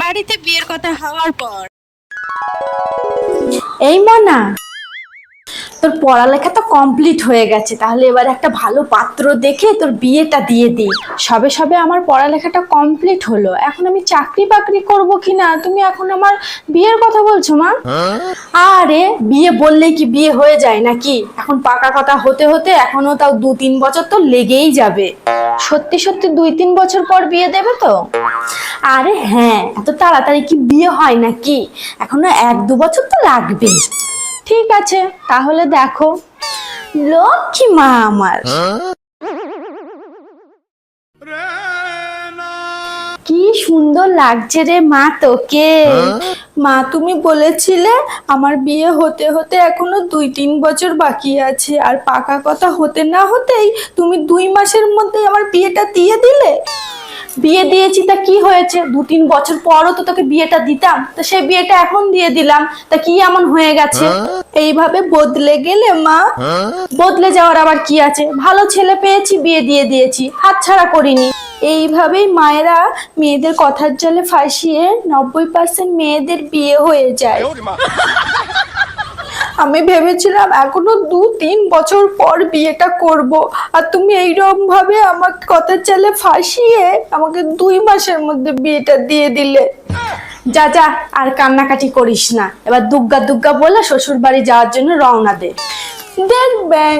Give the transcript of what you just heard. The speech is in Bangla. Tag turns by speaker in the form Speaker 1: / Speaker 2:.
Speaker 1: বাড়িতে বিয়ের কথা হওয়ার পর।
Speaker 2: এই মনা, তোর পড়ালেখা তো কমপ্লিট হয়ে গেছে, তাহলে এবার একটা ভালো পাত্র দেখে তোর বিয়েটা দিয়ে দিই সবে সবে আমার পড়ালেখাটা কমপ্লিট হলো। এখন আমি চাকরি বাকরি করব কি না তুমি এখন আমার বিয়ের কথা বলছো, মা? আরে, বিয়ে বললেই কি বিয়ে হয়ে যায় নাকি? এখন পাকা কথা হতে হতে এখনও তাও দু তিন বছর তো লেগেই যাবে। সত্যি সত্যি দুই তিন বছর পর বিয়ে দেবে তো? আরে হ্যাঁ এত তাড়াতাড়ি কি বিয়ে হয় নাকি? এখনও এক দু বছর তো লাগবেই ঠিক আছে, তাহলে দেখো। লক্ষ্মী মা আমার। কি সুন্দর লাগছে রে মা তোকে। মা, তুমি বলেছিলে আমার বিয়ে হতে হতে এখনও দুই তিন বছর বাকি আছে। আর পাকা কথা হতে না হতেই তুমি দুই মাসের মধ্যে আমার বিয়েটা দিয়ে দিলে। বিয়ে দিয়েছি তা কি হয়েছে? দু তিন বছর পরও তো তোকে বিয়েটা দিতাম তো সেই বিয়েটা এখন দিয়ে দিলাম তা কি এমন হয়ে গেছে? এইভাবে বদলে গেলে মা? বদলে যাওয়ার আবার কি আছে? ভালো ছেলে পেয়েছি বিয়ে দিয়ে দিয়েছি হাতছাড়া করিনি। এইভাবেই মায়েরা মেয়েদের কথার জলে ফাঁসিয়ে নব্বই পার্সেন্ট মেয়েদের বিয়ে হয়ে যায়। আমি ভেবেছিলাম এখনও দু, তিন বছর পর বিয়েটা করব। আর তুমি এইরকম ভাবে আমার কথা চালে ফাঁসিয়ে আমাকে দুই মাসের মধ্যে বিয়েটা দিয়ে দিলে। যা যা, আর কান্নাকাটি করিস না। এবার দুগ্গা দুগ্গা বলে শ্বশুর বাড়ি যাওয়ার জন্য রওনা দে। দেখবেন